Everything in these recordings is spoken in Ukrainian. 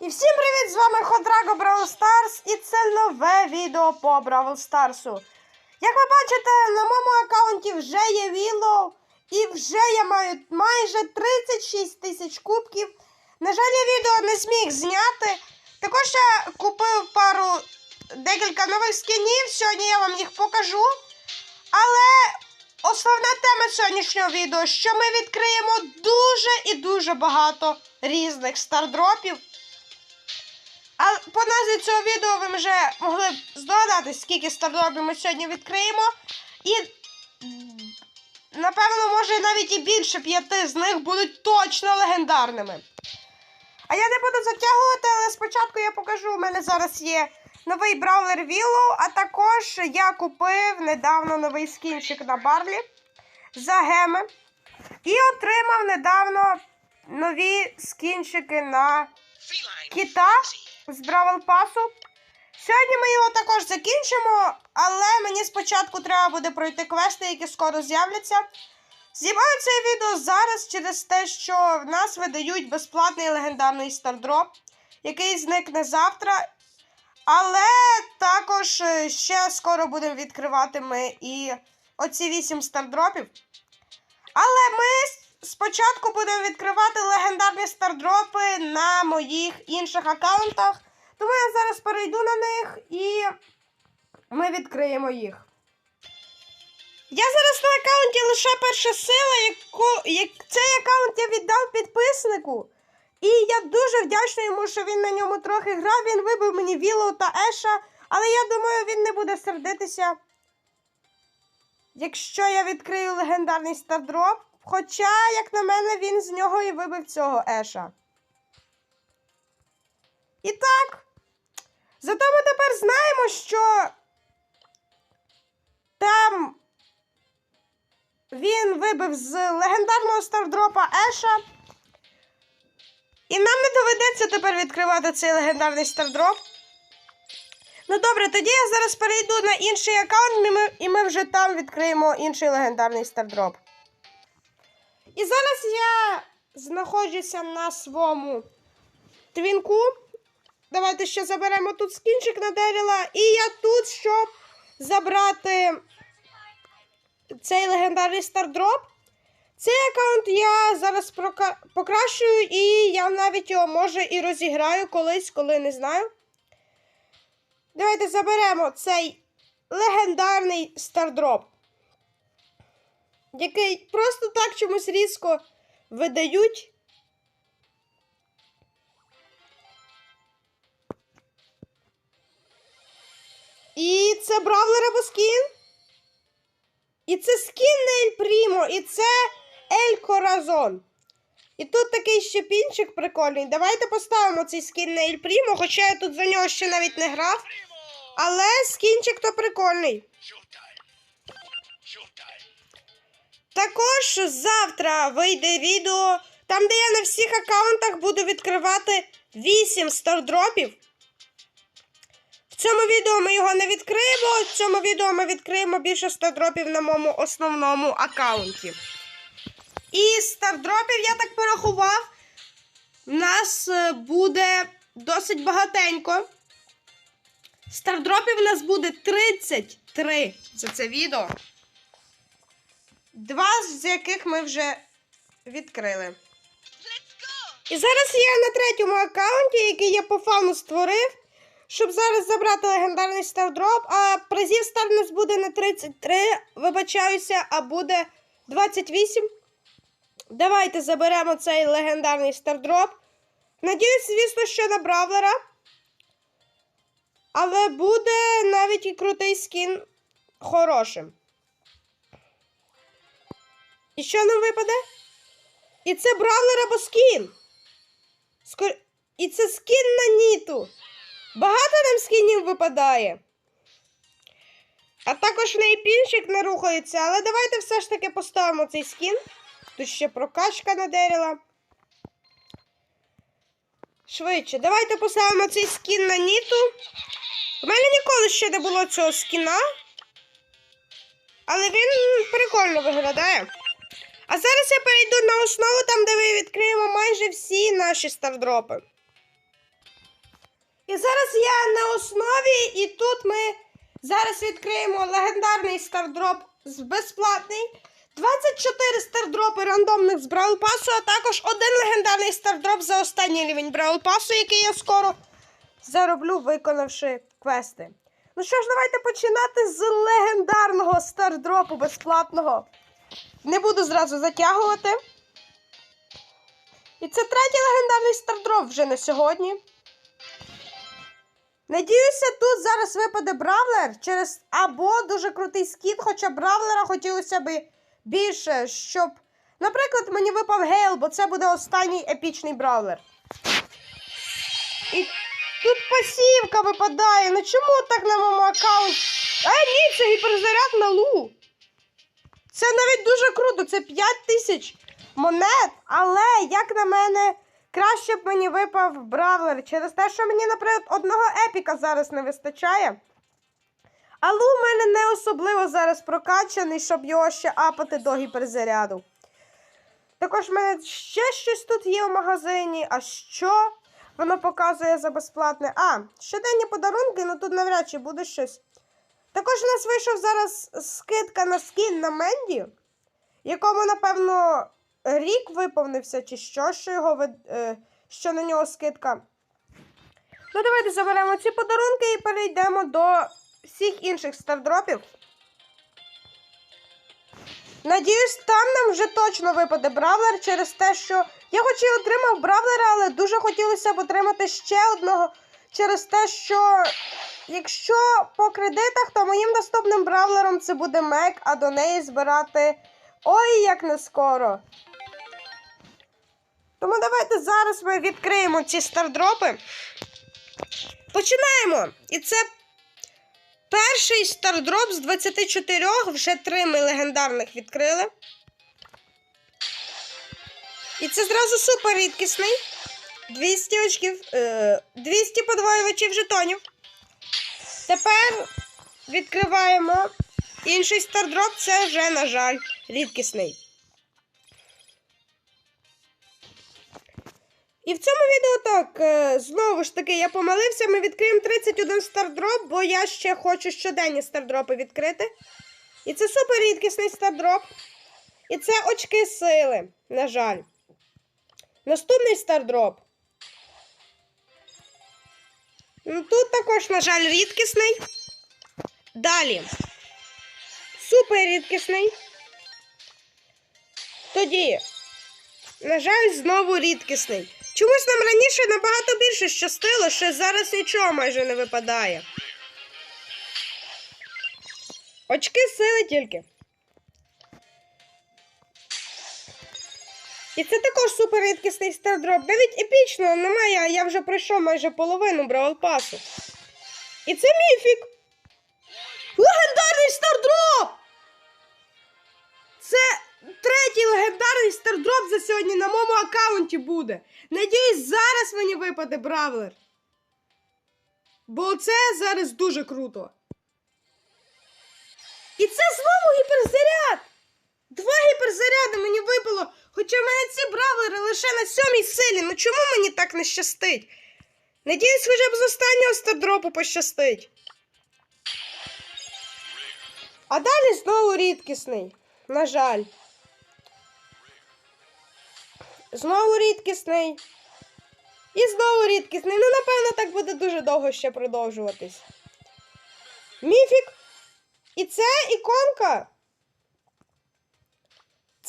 І всім привіт! З вами Ходраго Бравл Старс і це нове відео по Бравл Старсу. Як ви бачите, на моєму аккаунті вже є Віллоу і вже я маю майже 36 тисяч кубків. На жаль, я відео не зміг зняти. Також я купив пару декілька нових скінів. Сьогодні я вам їх покажу. Але основна тема сьогоднішнього відео, що ми відкриємо дуже і дуже багато різних стардропів. А по назві цього відео ви вже могли б здогадатись, скільки стардропів ми сьогодні відкриємо. І напевно, може навіть і більше п'яти з них будуть точно легендарними. А я не буду затягувати, але спочатку я покажу. У мене зараз є новий браулер Willow, а також я купив недавно новий скінчик на Барлі за геми. І отримав недавно нові скінчики на кита з Бравл Пасу. Сьогодні ми його також закінчимо, але мені спочатку треба буде пройти квести, які скоро з'являться. Знімаю це відео зараз через те, що в нас видають безплатний легендарний стардроп, який зникне завтра. Але також е, ще скоро будемо відкривати ми і оці 8 стардропів. Але ми спочатку будемо відкривати легендарні стардропи на моїх інших аккаунтах. Тому я зараз перейду на них і ми відкриємо їх. Я зараз на аккаунті лише перша сила, яку, як, цей аккаунт я віддав підписнику. І я дуже вдячна йому, що він на ньому трохи грав. Він вибив мені Віллоу та Еша, але я думаю, він не буде сердитися. Якщо я відкрию легендарний стардроп, хоча, як на мене, він з нього і вибив цього Еша. І так, зато ми тепер знаємо, що там він вибив з легендарного стардропа Еша. І нам не доведеться тепер відкривати цей легендарний стардроп. Ну добре, тоді я зараз перейду на інший аккаунт, і ми, і ми вже там відкриємо інший легендарний стардроп. І зараз я знаходжуся на своєму твінку. Давайте ще заберемо тут скінчик на Деріла. І я тут, щоб забрати цей легендарний стардроп. Цей аккаунт я зараз покращую, і я навіть його може і розіграю колись, коли не знаю. Давайте заберемо цей легендарний стардроп, який просто так чомусь різко видають. І це бравлер або скін. І це скін на Ель Прімо, і це Ель Коразон. І тут такий ще пінчик прикольний. Давайте поставимо цей скін на Ель Прімо, хоча я тут за нього ще навіть не грав. Але скінчик то прикольний. Також завтра вийде відео, там, де я на всіх аккаунтах буду відкривати 8 стардропів. В цьому відео ми його не відкриємо. В цьому відео ми відкриємо більше стардропів на моєму основному аккаунті. І стардропів я так порахував. У нас е, буде досить багатенько. Стардропів у нас буде 33 за це відео. Два з яких ми вже відкрили. І зараз я на третьому аккаунті, який я по фану створив, щоб зараз забрати легендарний стардроп, а призів старт у нас буде не 33, вибачаюся, а буде 28. Давайте заберемо цей легендарний стардроп. Надіюсь, звісно, що на бравлера. Але буде навіть і крутий скін хорошим. І що нам випаде? І це бравлер або скін. Скор... І це скін на Ніту. Багато нам скінів випадає. А також нейпінчик не рухається, але давайте все ж таки поставимо цей скін. Тут ще прокачка надерила. Швидше, давайте поставимо цей скін на Ніту. У мене ніколи ще не було цього скіна. Але він прикольно виглядає. А зараз я перейду на основу, там, де ми відкриємо майже всі наші стардропи. І зараз я на основі, і тут ми зараз відкриємо легендарний стардроп безплатний. 24 стардропи рандомних з Бравл Пасу, а також один легендарний стардроп за останній рівень Бравл Пасу, який я скоро зароблю, виконавши квести. Ну що ж, давайте починати з легендарного стардропу безплатного. Не буду зразу затягувати. І це третій легендарний стардроп вже на сьогодні. Надіюся, тут зараз випаде бравлер через або дуже крутий скіт, хоча бравлера хотілося б більше, щоб. Наприклад, мені випав Гейл, бо це буде останній епічний бравлер. І тут пасівка випадає. Ну чому так на моєму аккаунті? А ні, це гіперзаряд на лу. Це навіть дуже круто, це 5 тисяч монет, але як на мене, краще б мені випав бравлер через те, що мені, наприклад, одного епіка зараз не вистачає. Але у мене не особливо зараз прокачаний, щоб його ще апати до гіперзаряду. Також в мене ще щось тут є в магазині. А що воно показує за безплатне? А, щоденні подарунки, ну тут навряд чи буде щось. Також у нас вийшов зараз скидка на скін на Менді, якому, напевно, рік виповнився, чи що, що, його, е, що на нього скидка. Ну, давайте заберемо ці подарунки і перейдемо до всіх інших стардропів. Надіюсь, там нам вже точно випаде бравлер через те, що я хоч і отримав бравлера, але дуже хотілося б отримати ще одного через те, що якщо по кредитах, то моїм наступним бравлером це буде Мек, а до неї збирати ой як не скоро. Тому давайте зараз ми відкриємо ці стардропи. Починаємо! І це перший стардроп з 24, вже три ми легендарних відкрили. І це зразу супер рідкісний. 200 очків, е, 200 подвоювачів жетонів. Тепер відкриваємо інший стардроп, це вже, на жаль, рідкісний. І в цьому відео так, е, знову ж таки, я помилився, ми відкриємо 31 стардроп, бо я ще хочу щоденні стардропи відкрити. І це супер рідкісний стардроп. І це очки сили, на жаль. Наступний стардроп. Ну, Тут також, на жаль, рідкісний. Далі. Супер рідкісний. Тоді, на жаль, знову рідкісний. Чомусь нам раніше набагато більше щастило, що зараз нічого майже не випадає. Очки сили тільки. І це також супер рідкісний стардроп. Навіть епічного немає, я вже пройшов майже половину Бравл Пасу. І це міфік. Легендарний стардроп! Це третій легендарний стардроп за сьогодні на моєму аккаунті буде. Надіюсь, зараз мені випаде бравлер. Бо це зараз дуже круто. І це знову гіперзаряд! Два гіперзаряди мені випало, хоча в мене ці бравлери лише на сьомій силі. Ну чому мені так не щастить? Надіюсь, хоча б з останнього стардропу пощастить. А далі знову рідкісний. На жаль. Знову рідкісний. І знову рідкісний. Ну, напевно, так буде дуже довго ще продовжуватись. Міфік. І це іконка.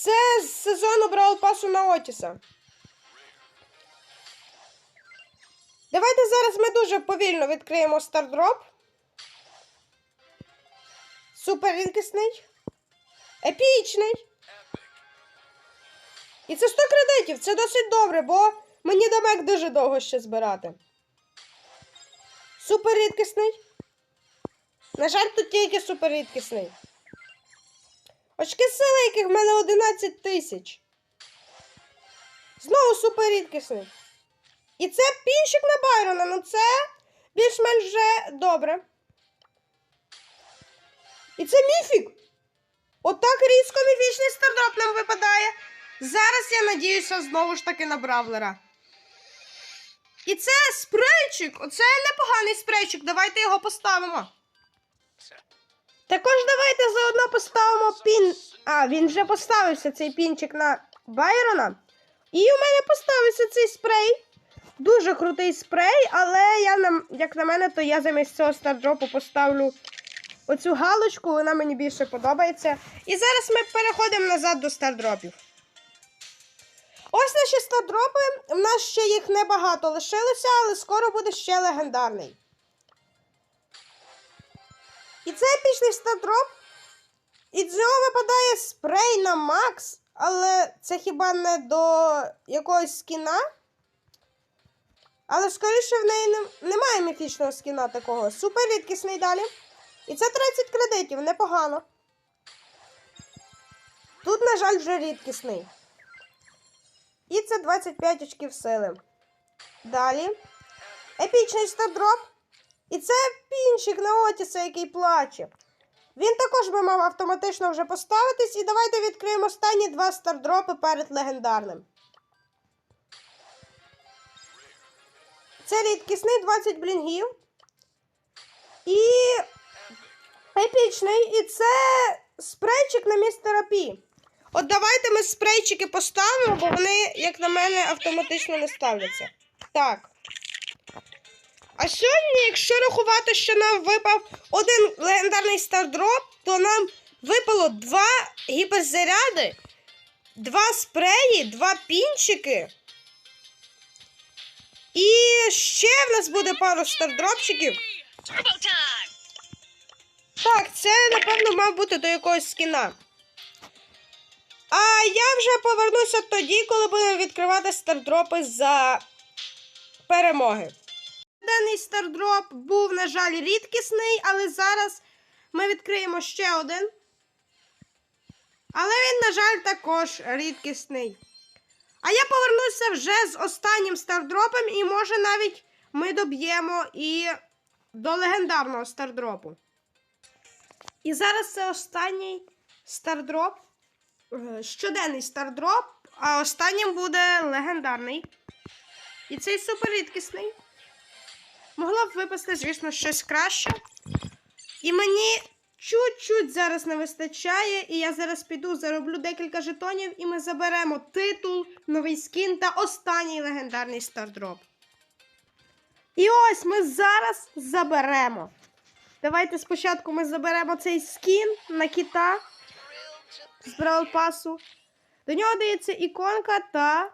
Це з сезону Бравл Пасу на Отіса. Давайте зараз ми дуже повільно відкриємо стардроп. Супер рідкісний. Епічний. І це 100 кредитів. Це досить добре, бо мені дамек дуже довго ще збирати. Супер рідкісний. На жаль, тут тільки супер рідкісний. Очки сили, яких в мене 11 тисяч. Знову супер. І це пінщик на Байрона. Ну це більш-менш вже добре. І це міфік. Отак різко міфічний стардроп нам випадає. Зараз я надіюся знову ж таки на бравлера. І це спрейчик. Оце непоганий спрейчик. Давайте його поставимо. Також давайте заодно поставимо пін. А, він вже поставився цей пінчик на Байрона. І у мене поставився цей спрей. Дуже крутий спрей, але я нам, як на мене, то я замість цього стардропу поставлю оцю галочку, вона мені більше подобається. І зараз ми переходимо назад до стардропів. Ось наші стардропи. У нас ще їх небагато лишилося, але скоро буде ще легендарний. І це епічний стардроп. І з нього випадає спрей на Макс, але це хіба не до якогось скіна? Але скоріше в неї не- немає міфічного скіна такого. Супер рідкісний далі. І це 30 кредитів, непогано. Тут, на жаль, вже рідкісний. І це 25 очків сили. Далі. Епічний стардроп. І це пінчик на Отіса, який плаче. Він також би мав автоматично вже поставитись. І давайте відкриємо останні два стардропи перед легендарним. Це рідкісний 20 блінгів. І епічний. І це спрейчик на містера Пі. От давайте ми спрейчики поставимо, бо вони, як на мене, автоматично не ставляться. Так. А сьогодні, якщо рахувати, що нам випав один легендарний стардроп, то нам випало два гіперзаряди, два спреї, два пінчики. І ще в нас буде пару стардропчиків. Так, це, напевно, мав бути до якогось скіна. А я вже повернуся тоді, коли будемо відкривати стардропи за перемоги. Денний стардроп був, на жаль, рідкісний, але зараз ми відкриємо ще один. Але він, на жаль, також рідкісний. А я повернуся вже з останнім стардропом, і може навіть ми доб'ємо і до легендарного стардропу. І зараз це останній стардроп. е, Щоденний стардроп, а останнім буде легендарний. І цей супер рідкісний. Могло б випасти, звісно, щось краще. І мені чуть-чуть зараз не вистачає, і я зараз піду, зароблю декілька жетонів, і ми заберемо титул, новий скін та останній легендарний стардроп. І ось ми зараз заберемо. Давайте спочатку ми заберемо цей скін на кита з Бравл Пасу. До нього дається іконка та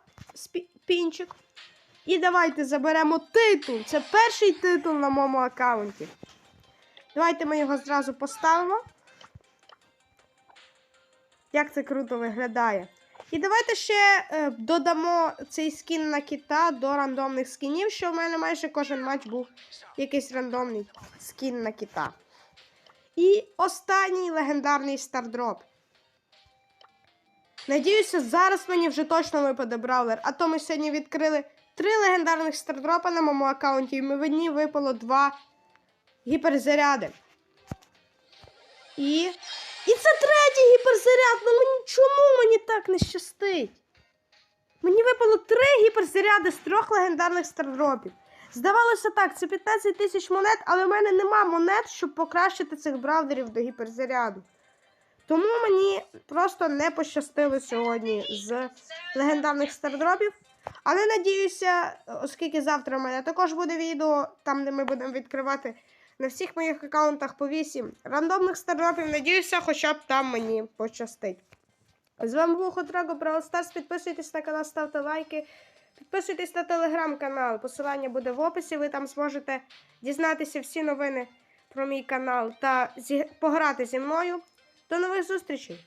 пінчик. І давайте заберемо титул. Це перший титул на моєму аккаунті. Давайте ми його зразу поставимо. Як це круто виглядає. І давайте ще е, додамо цей скін на кита до рандомних скінів, що в мене майже кожен матч був якийсь рандомний скін на кита. І останній легендарний стардроп. Надіюся, зараз мені вже точно випаде браулер. А то ми сьогодні відкрили три легендарних стардропа на моєму аккаунті, і мені випало два гіперзаряди. І. І це третій гіперзаряд. Ну мені чому мені так не щастить? Мені випало три гіперзаряди з трьох легендарних стардропів. Здавалося так, це 15 тисяч монет, але в мене нема монет, щоб покращити цих браудерів до гіперзаряду. Тому мені просто не пощастило сьогодні з легендарних стардропів. Але надіюся, оскільки завтра в мене також буде відео, там де ми будемо відкривати на всіх моїх аккаунтах по 8 рандомних стардропів. Надіюся, хоча б там мені пощастить. З вами був Хотраго Brawl Stars. Підписуйтесь на канал, ставте лайки. Підписуйтесь на телеграм-канал. Посилання буде в описі. Ви там зможете дізнатися всі новини про мій канал та зі... пограти зі мною. До нових зустрічей!